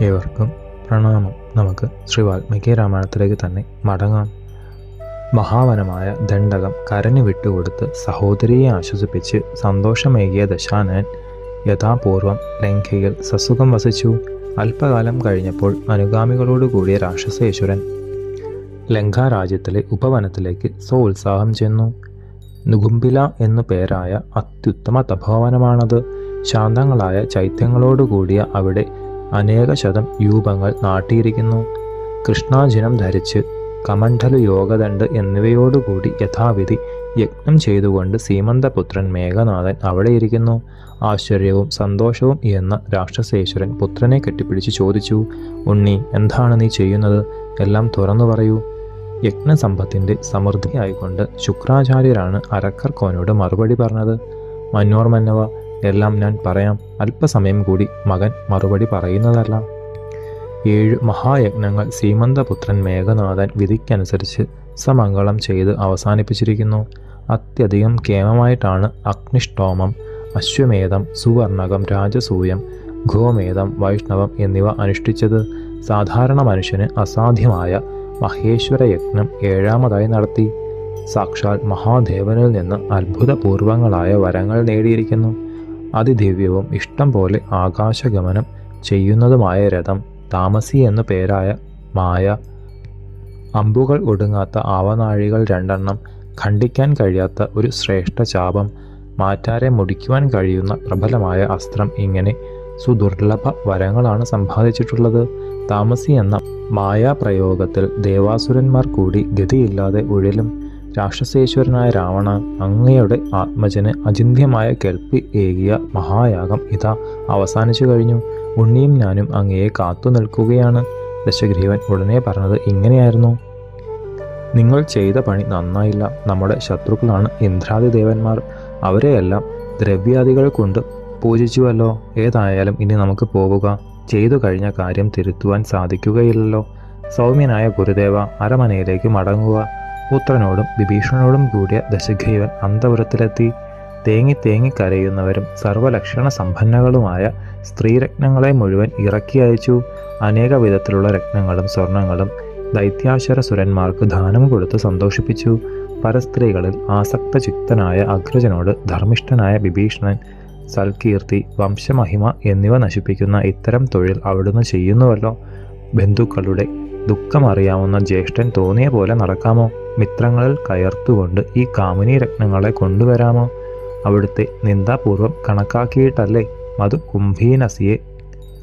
ഏവർക്കും പ്രണാമം. നമുക്ക് ശ്രീ വാൽമീകി രാമായണത്തിലേക്ക് തന്നെ മടങ്ങാം. മഹാവനമായ ദണ്ഡകം കരഞ്ഞു വിട്ടുകൊടുത്ത് സഹോദരിയെ ആശ്വസിപ്പിച്ച് സന്തോഷമേകിയ ദശാനൻ യഥാപൂർവം ലങ്കയിൽ സസുഖം വസിച്ചു. അല്പകാലം കഴിഞ്ഞപ്പോൾ അനുഗാമികളോട് കൂടിയ രാക്ഷസേശ്വരൻ ലങ്കാരാജ്യത്തിലെ ഉപവനത്തിലേക്ക് സോത്സാഹം ചെന്നു. നുകുംബില എന്നു പേരായ അത്യുത്തമ തപോവനമാണത്. ശാന്തങ്ങളായ ചൈത്യങ്ങളോടുകൂടിയ അവിടെ അനേക ശതം യൂപങ്ങൾ നാട്ടിയിരിക്കുന്നു. കൃഷ്ണാജിനം ധരിച്ച് കമണ്ഠലു യോഗദണ്ഡ് എന്നിവയോടുകൂടി യഥാവിധി യജ്ഞം ചെയ്തുകൊണ്ട് സീമന്തപുത്രൻ മേഘനാഥൻ അവിടെ ഇരിക്കുന്നു ആശ്ചര്യവും സന്തോഷവും എന്ന രാക്ഷസേശ്വരൻ പുത്രനെ കെട്ടിപ്പിടിച്ച് ചോദിച്ചു ഉണ്ണി എന്താണ് നീ ചെയ്യുന്നത്? എല്ലാം തുറന്നു പറയൂ. യജ്ഞസമ്പത്തിന്റെ സമൃദ്ധിയായിക്കൊണ്ട് ശുക്രാചാര്യരാണ് അരക്കർക്കോനോട് മറുപടി പറഞ്ഞത്. മന്നോർ മന്നവ എല്ലാം ഞാൻ പറയാം. അല്പസമയം കൂടി മകൻ മറുപടി പറയുന്നതല്ല. ഏഴ് മഹായജ്ഞങ്ങൾ സീമന്തപുത്രൻ മേഘനാഥൻ വിധിക്കനുസരിച്ച് സമംഗളം ചെയ്ത് അവസാനിപ്പിച്ചിരിക്കുന്നു. അത്യധികം കേമമായിട്ടാണ് അഗ്നിഷ്ടോമം അശ്വമേധം സുവർണകം രാജസൂയം ഗോമേധം വൈഷ്ണവം എന്നിവ അനുഷ്ഠിച്ചത്. സാധാരണ മനുഷ്യന് അസാധ്യമായ മഹേശ്വര യജ്ഞം ഏഴാമതായി നടത്തി. സാക്ഷാൽ മഹാദേവനിൽ നിന്ന് അത്ഭുതപൂർവങ്ങളായ വരങ്ങൾ നേടിയിരിക്കുന്നു. അതിദിവ്യവും ഇഷ്ടം പോലെ ആകാശഗമനം ചെയ്യുന്നതുമായ രഥം താമസി എന്നു പേരായ മായ. അമ്പുകൾ ഒടുങ്ങാത്ത ആവനാഴികൾ രണ്ടെണ്ണം ഖണ്ഡിക്കാൻ കഴിയാത്ത ഒരു ശ്രേഷ്ഠ ചാപം. മാറ്റാരെ മുടിക്കുവാൻ കഴിയുന്ന പ്രബലമായ അസ്ത്രം ഇങ്ങനെ സുദുർലഭ വരങ്ങളാണ് സമ്പാദിച്ചിട്ടുള്ളത്. താമസി എന്ന മായാപ്രയോഗത്തിൽ ദേവാസുരന്മാർ കൂടി ഗതിയില്ലാതെ ഉഴലും. രാക്ഷസേശ്വരനായ രാവണ അങ്ങയുടെ ആത്മജന് അചിന്ത്യമായ കേൾപ്പി ഏകിയ മഹായാഗം ഇതാ അവസാനിച്ചു കഴിഞ്ഞു. ഉണ്ണിയും ഞാനും അങ്ങയെ കാത്തു നിൽക്കുകയാണ്. ദശഗ്രീവൻ ഉടനെ പറഞ്ഞത് ഇങ്ങനെയായിരുന്നു. നിങ്ങൾ ചെയ്ത പണി നന്നായില്ല. നമ്മുടെ ശത്രുക്കളാണ് ഇന്ദ്രാദി ദേവന്മാർ അവരെയെല്ലാം ദ്രവ്യാദികൾ കൊണ്ട് പൂജിച്ചുവല്ലോ. ഏതായാലും ഇനി നമുക്ക് പോവുക. ചെയ്തു കഴിഞ്ഞ കാര്യം തിരുത്തുവാൻ സാധിക്കുകയില്ലല്ലോ. സൗമ്യനായ ഗുരുദേവ അരമനയിലേക്ക് മടങ്ങുക. പുത്രനോടും വിഭീഷണനോടും കൂടിയ ദശഗ്രീവൻ അന്തപുരത്തിലെത്തി. തേങ്ങി തേങ്ങി കരയുന്നവരും സർവലക്ഷണ സമ്പന്നകളുമായ സ്ത്രീരത്നങ്ങളെ മുഴുവൻ ഇറക്കി അയച്ചു. അനേക വിധത്തിലുള്ള രത്നങ്ങളും സ്വർണങ്ങളും ദൈത്യാശര സുരന്മാർക്ക് ദാനം കൊടുത്ത് സന്തോഷിപ്പിച്ചു. പരസ്ത്രീകളിൽ ആസക്തചിത്തനായ അഗ്രജനോട് ധർമ്മിഷ്ഠനായ വിഭീഷണൻ സൽകീർത്തി വംശമഹിമ എന്നിവ നശിപ്പിക്കുന്ന ഇത്തരം തൊഴിൽ അവിടുന്ന് ചെയ്യുന്നുവല്ലോ. ബന്ധുക്കളുടെ ദുഃഖമറിയാവുന്ന ജ്യേഷ്ഠൻ തോന്നിയ പോലെ നടക്കാമോ? മിത്രങ്ങളിൽ കയർത്തുകൊണ്ട് ഈ കാമിനി രത്നങ്ങളെ കൊണ്ടുവരാമോ? അവിടുത്തെ നിന്ദാപൂർവം കണക്കാക്കിയിട്ടല്ലേ മധു കുംഭീനസിയെ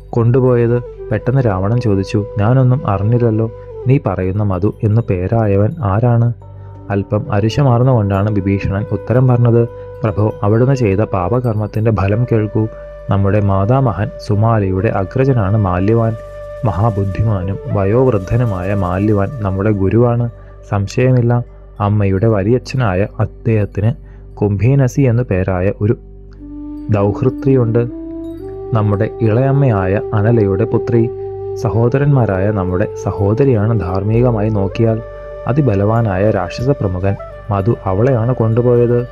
കൊണ്ടുപോയത്? പെട്ടെന്ന് രാവണൻ ചോദിച്ചു ഞാനൊന്നും അറിഞ്ഞില്ലല്ലോ. നീ പറയുന്ന മധു എന്നു പേരായവൻ ആരാണ്? അല്പം അരിശമാർന്നുകൊണ്ടാണ് വിഭീഷണൻ ഉത്തരം പറഞ്ഞത്. പ്രഭു അവിടുന്ന് ചെയ്ത പാപകർമ്മത്തിന്റെ ഫലം കേൾക്കൂ. നമ്മുടെ മാതാമഹൻ സുമാലിയുടെ അഗ്രജനാണ് മാല്യവാൻ. മഹാബുദ്ധിമാനും വയോവൃദ്ധനുമായ മാല്യവാൻ നമ്മുടെ ഗുരുവാണ്. സംശയമില്ല. അമ്മയുടെ വലിയച്ഛനായ അദ്ദേഹത്തിന് കുംഭീനസി എന്നു പേരായ ഒരു ദൗഹൃത്രിയുണ്ട്. നമ്മുടെ ഇളയമ്മയായ അനലയുടെ പുത്രി സഹോദരന്മാരായ നമ്മുടെ സഹോദരിയാണ് ധാർമ്മികമായി നോക്കിയാൽ അതിബലവാനായ രാക്ഷസ പ്രമുഖൻ മധു അവളെയാണ് കൊണ്ടുപോയത്.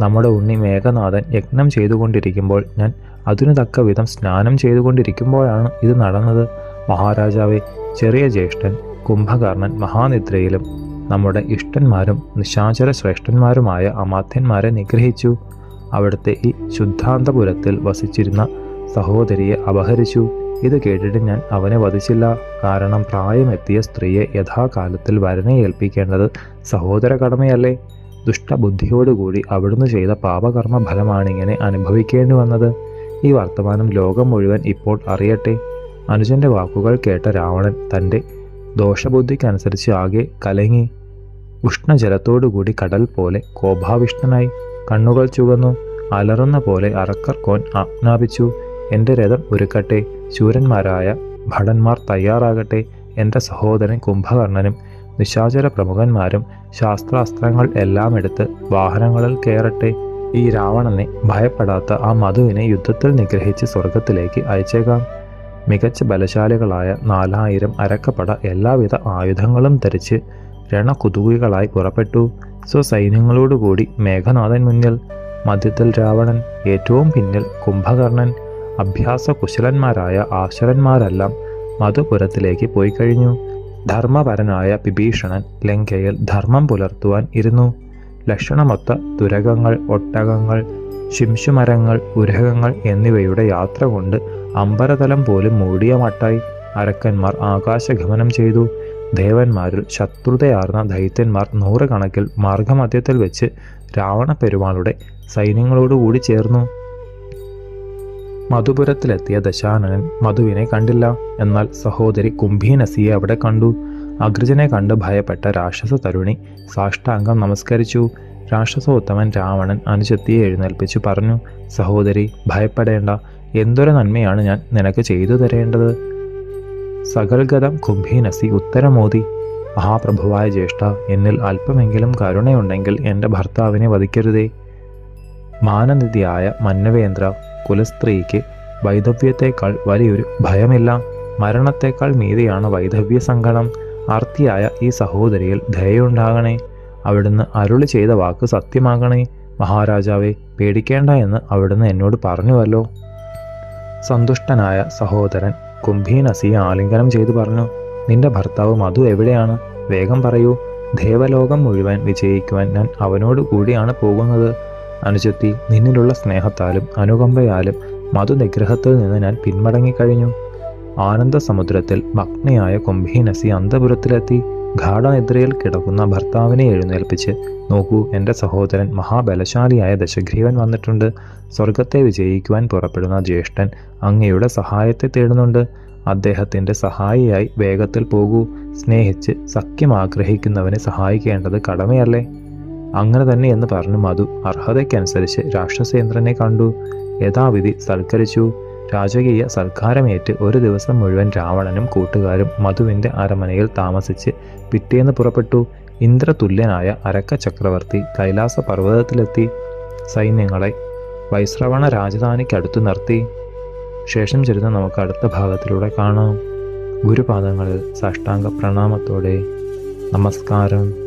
നമ്മുടെ ഉണ്ണി മേഘനാഥൻ യജ്ഞം ചെയ്തുകൊണ്ടിരിക്കുമ്പോൾ ഞാൻ അതിനു തക്ക വിധം സ്നാനം ചെയ്തുകൊണ്ടിരിക്കുമ്പോഴാണ് ഇത് നടന്നത്. മഹാരാജാവെ ചെറിയ ജ്യേഷ്ഠൻ കുംഭകർണൻ മഹാനിദ്രയിലും നമ്മുടെ ഇഷ്ടന്മാരും നിശാചര ശ്രേഷ്ഠന്മാരുമായ അമാത്യന്മാരെ നിഗ്രഹിച്ചു. അവിടുത്തെ ഈ ശുദ്ധാന്തപുരത്തിൽ വസിച്ചിരുന്ന സഹോദരിയെ അപഹരിച്ചു. ഇത് കേട്ടിട്ട് ഞാൻ അവനെ വധിച്ചില്ല. കാരണം പ്രായമെത്തിയ സ്ത്രീയെ യഥാകാലത്തിൽ വരനെ ഏൽപ്പിക്കേണ്ടത് സഹോദര കടമയല്ലേ? ദുഷ്ടബുദ്ധിയോടുകൂടി അവിടുന്ന് ചെയ്ത പാപകർമ്മ ഫലമാണിങ്ങനെ അനുഭവിക്കേണ്ടി വന്നത് ഈ വർത്തമാനം ലോകം മുഴുവൻ ഇപ്പോൾ അറിയട്ടെ. അനുജന്റെ വാക്കുകൾ കേട്ട രാവണൻ തന്റെ ദോഷബുദ്ധിക്കനുസരിച്ച് ആകെ കലങ്ങി. ഉഷ്ണജലത്തോടുകൂടി കടൽ പോലെ കോപാവിഷ്ണനായി കണ്ണുകൾ ചുവന്നു. അലറുന്ന പോലെ അറക്കർ കോൻ ആജ്ഞാപിച്ചു. എന്റെ രഥം ഒരുക്കട്ടെ ശൂരന്മാരായ ഭടന്മാർ തയ്യാറാകട്ടെ എന്റെ സഹോദരൻ കുംഭകർണനും നിശാചര പ്രമുഖന്മാരും ശാസ്ത്രാസ്ത്രങ്ങൾ എല്ലാം എടുത്ത് വാഹനങ്ങളിൽ കയറട്ടെ. ഈ രാവണനെ ഭയപ്പെടാത്ത ആ മധുവിനെ യുദ്ധത്തിൽ നിഗ്രഹിച്ച് സ്വർഗത്തിലേക്ക് അയച്ചേക്കാം. മികച്ച ബലശാലികളായ നാലായിരം അരക്കപ്പട എല്ലാവിധ ആയുധങ്ങളും ധരിച്ച് രണകുതുകികളായി പുറപ്പെട്ടു. സ്വസൈന്യങ്ങളോടുകൂടി മേഘനാഥൻ മുന്നിൽ മധ്യത്തിൽ രാവണൻ ഏറ്റവും പിന്നിൽ കുംഭകർണൻ അഭ്യാസ കുശലന്മാരായ ആശരന്മാരെല്ലാം മധുപുരത്തിലേക്ക് പോയി കഴിഞ്ഞു ധർമ്മപരനായ വിഭീഷണൻ ലങ്കയിൽ ധർമ്മം പുലർത്തുവാൻ ഇരുന്നു. ലക്ഷണമൊത്ത തുരകങ്ങൾ ഒട്ടകങ്ങൾ ശിംശുമരങ്ങൾ ഉരകങ്ങൾ എന്നിവയുടെ യാത്ര കൊണ്ട് അമ്പരതലം പോലും മൂടിയ മട്ടായി അരക്കന്മാർ ആകാശഗമനം ചെയ്തു. ദേവന്മാരിൽ ശത്രുതയാർന്ന ദൈത്യന്മാർ നൂറുകണക്കിൽ മാർഗമധ്യത്തിൽ വെച്ച് രാവണ പെരുമാളുടെ സൈന്യങ്ങളോടുകൂടി ചേർന്നു. മധുപുരത്തിലെത്തിയ ദശാനനൻ മധുവിനെ കണ്ടില്ല. എന്നാൽ സഹോദരി കുംഭീനസിയെ അവിടെ കണ്ടു. അഗ്രജനെ കണ്ട് ഭയപ്പെട്ട രാക്ഷസ തരുണി സാഷ്ടാംഗം നമസ്കരിച്ചു. രാക്ഷസോത്തമൻ രാവണൻ അനുജത്തിയെ എഴുന്നേൽപ്പിച്ചു പറഞ്ഞു സഹോദരി ഭയപ്പെടേണ്ട. എന്തൊരു നന്മയാണ് ഞാൻ നിനക്ക് ചെയ്തു തരേണ്ടത്? സകൽഗതം കുംഭീനസി ഉത്തരമോദി മഹാപ്രഭുവായ ജ്യേഷ്ഠ എന്നിൽ അല്പമെങ്കിലും കരുണയുണ്ടെങ്കിൽ എന്റെ ഭർത്താവിനെ വധിക്കരുതേ. മാനനിധിയായ മന്നവേന്ദ്ര കുലസ്ത്രീക്ക് വൈധവ്യത്തേക്കാൾ വലിയൊരു ഭയമില്ല. മരണത്തേക്കാൾ മീതിയാണ് വൈധവ്യ സങ്കടം ആർത്തിയായ ഈ സഹോദരിയിൽ ദയുണ്ടാകണേ അവിടുന്ന് അരുളി ചെയ്ത വാക്ക് സത്യമാകണേ. മഹാരാജാവെ പേടിക്കേണ്ട എന്ന് അവിടുന്ന് എന്നോട് പറഞ്ഞുവല്ലോ. സന്തുഷ്ടനായ സഹോദരൻ കുംഭീനസിയെ ആലിംഗനം ചെയ്തു പറഞ്ഞു. നിന്റെ ഭർത്താവ് മധു എവിടെയാണ്? വേഗം പറയൂ. ദേവലോകം മുഴുവൻ വിജയിക്കുവാൻ ഞാൻ അവനോട് കൂടിയാണ് പോകുന്നത്. അനുജത്തി നിന്നിലുള്ള സ്നേഹത്താലും അനുകമ്പയാലും മധു നിഗ്രഹത്തിൽ നിന്ന് ഞാൻ പിന്മടങ്ങിക്കഴിഞ്ഞു. ആനന്ദ സമുദ്രത്തിൽ ഭഗ്നയായ കുംഭീനസി അന്തപുരത്തിലെത്തി. ഗാഠനിദ്രയിൽ കിടക്കുന്ന ഭർത്താവിനെ എഴുന്നേൽപ്പിച്ച് നോക്കൂ എന്റെ സഹോദരൻ മഹാബലശാലിയായ ദശഗ്രീവൻ വന്നിട്ടുണ്ട്. സ്വർഗത്തെ വിജയിക്കുവാൻ പുറപ്പെടുന്ന ജ്യേഷ്ഠൻ അങ്ങയുടെ സഹായത്തെ തേടുന്നുണ്ട്. അദ്ദേഹത്തിന്റെ സഹായിയായി വേഗത്തിൽ പോകൂ. സ്നേഹിച്ച് സഖ്യം ആഗ്രഹിക്കുന്നവനെ സഹായിക്കേണ്ടത് കടമയല്ലേ? അങ്ങനെ തന്നെ എന്ന് പറഞ്ഞു മധു അർഹതയ്ക്കനുസരിച്ച് രാക്ഷസേന്ദ്രനെ കണ്ടു. യഥാവിധി സൽക്കരിച്ചു. രാജകീയ സൽക്കാരമേറ്റ് ഒരു ദിവസം മുഴുവൻ രാവണനും കൂട്ടുകാരും മധുവിന്റെ അരമനയിൽ താമസിച്ച് പിറ്റേന്ന് പുറപ്പെട്ടു. ഇന്ദ്രതുല്യനായ അരക്ക ചക്രവർത്തി കൈലാസ പർവതത്തിലെത്തി സൈന്യങ്ങളെ വൈശ്രവണ രാജധാനിക്കടുത്തു നിർത്തി. ശേഷം ചെരുന്ന നമുക്ക് അടുത്ത ഭാഗത്തിലൂടെ കാണാം. ഗുരുപാദങ്ങളിൽ സാഷ്ടാംഗ പ്രണാമത്തോടെ നമസ്കാരം.